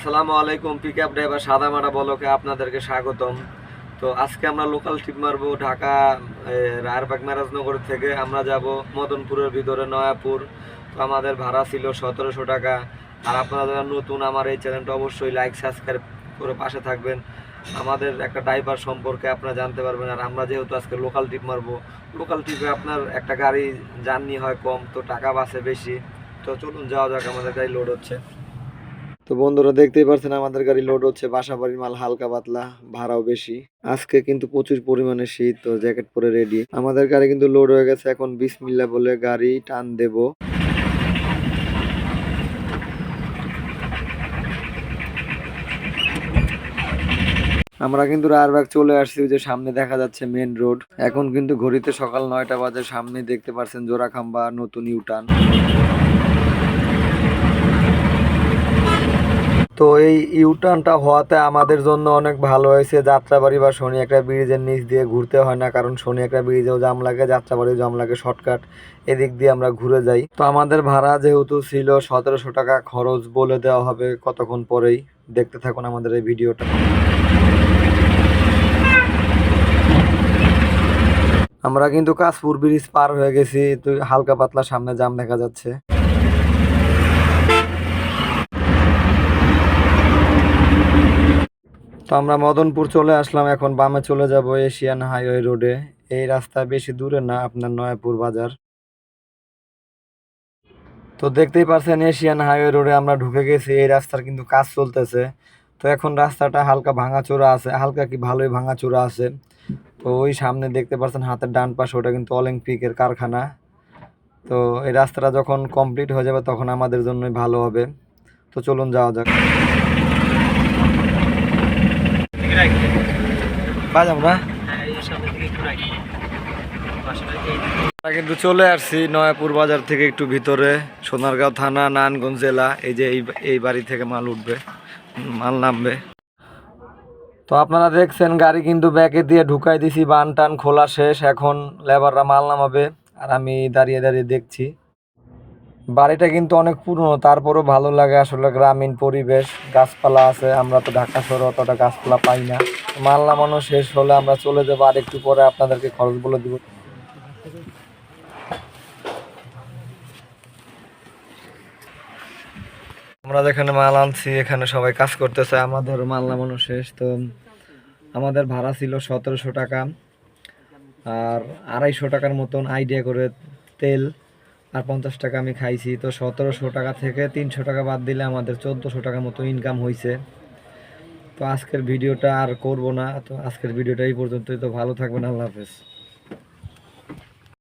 আসসালামু আলাইকুম pick up driver সাদা মাটা বলকে আপনাদেরকে স্বাগতম। তো আজকে আমরা লোকাল ট্রিপ মারবো ঢাকা রায়েরবাগ মেরাজনগর থেকে। আমরা যাব মদনপুরের ভিতরে নয়াপুর। তো আমাদের ভাড়া ছিল সতেরোশো টাকা। আর আপনারা নতুন আমার এই চ্যানেলটা অবশ্যই লাইক সাবস্ক্রাইব করে পাশে থাকবেন। আমাদের একটা ড্রাইভার সম্পর্কে আপনারা জানতে পারবেন। আর আমরা যেহেতু আজকে লোকাল ট্রিপ মারবো লোকাল ট্রিপে আপনার একটা গাড়ি জার্নি হয় কম, তো টাকা বাসে বেশি। তো চলুন যাওয়া যাক, আমাদের গাড়ি লোড হচ্ছে। তো বন্ধুরা দেখতেই পাচ্ছেন আমাদের গাড়ি লোড হচ্ছে, বাসাবাড়ির মাল হালকা পাতলা, ভাড়াও বেশি। আজকে কিন্তু প্রচুর পরিমাণে শীত, তো জ্যাকেট পরে রেডি আমাদের গাড়ি কিন্তু লোড হয়ে গেছে এখন বিসমিল্লা বলে গাড়ি টান দেব। আমরা কিন্তু রায়ারবাগ চলে আসছি যে সামনে দেখা যাচ্ছে মেন রোড এখন কিন্তু ঘড়িতে সকাল নয়টা বাজে সামনে দেখতে পাচ্ছেন জোড়াখাম্বা নতুন ইউটার্ন তো এই ইউটার্নটা হওয়াতে আমাদের জন্য অনেক ভালো হয়েছে। যাত্রাবাড়ি বা শনি একটা ব্রিজের নিচ দিয়ে ঘুরতে হয় না, কারণ শনি একটা ব্রিজেও জাম লাগে, যাত্রাবাড়িও জাম লাগে, শর্টকাট এদিক দিয়ে আমরা ঘুরে যাই। তো আমাদের ভাড়া যেহেতু ছিল সতেরোশো টাকা, খরচ বলে দেওয়া হবে কতক্ষণ পরেই। দেখতে থাকুন আমাদের এই ভিডিওটা। আমরা কিন্তু কাশপুর ব্রিজ পার হয়ে গেছি তো হালকা পাতলা সামনে জাম দেখা যাচ্ছে। তো আমরা মদনপুর চলে আসলাম, এখন বামে চলে যাব এশিয়ান হাইওয়ে রোডে। এই রাস্তা বেশি দূরে না, আপনার নয়াপুর বাজার। তো দেখতেই পারছেন, এশিয়ান হাইওয়ে রোডে আমরা ঢুকে গেছি, এই রাস্তার কিন্তু কাজ চলতেছে। তো এখন রাস্তাটা হালকা ভাঙাচোরা আছে, হালকা কি ভালোই ভাঙাচোরা আছে। তো ওই সামনে দেখতে পাচ্ছেন হাতের ডান পাশে ওটা কিন্তু অলিম্পিকের কারখানা। তো এই রাস্তাটা যখন কমপ্লিট হয়ে যাবে, তখন আমাদের জন্যই ভালো হবে। তো চলুন যাওয়া যাক। না? কিন্তু চলে আসছি নয়াপুর বাজার থেকে একটু ভিতরে সোনারগাঁও থানা নারায়ণগঞ্জ জেলা এই যে এই এই বাড়ি থেকে মাল উঠবে মাল নামবে। তো আপনারা দেখছেন গাড়ি কিন্তু ব্যাকে দিয়ে ঢুকাই দিছি বান টান খোলা শেষ এখন লেবাররা মাল নামাবে আর আমি দাঁড়িয়ে দাঁড়িয়ে দেখছি। বাড়িটা কিন্তু অনেক পুরনো, তারপরও ভালো লাগে আসলে গ্রামীণ পরিবেশ। গাছপালা আছে, আমরা তো ঢাকা শহরে অতটা গাছপালা পাই না। মাল মানুষ শেষ হলে আমরা চলে যাব, আর একটু পরে আপনাদেরকে খরচ বলে দিব। আমরা যেখানে মাল আনছি, এখানে সবাই কাজ করতেছে আমাদের মাল নামানো শেষ। তো আমাদের ভাড়া ছিল সতেরোশো টাকা, আর আড়াইশো টাকার মতন আইডিয়া করে তেল। আর পঞ্চাশ টাকা আমি খাইছি। তো সতেরোশো টাকা থেকে তিনশো টাকা বাদ দিলে আমাদের চোদ্দোশো টাকা মতো ইনকাম হয়েছে তো আজকের ভিডিওটা আর করব না। তো আজকের ভিডিওটা এই পর্যন্তই। তো ভালো থাকবেন। আল্লাহ হাফেজ।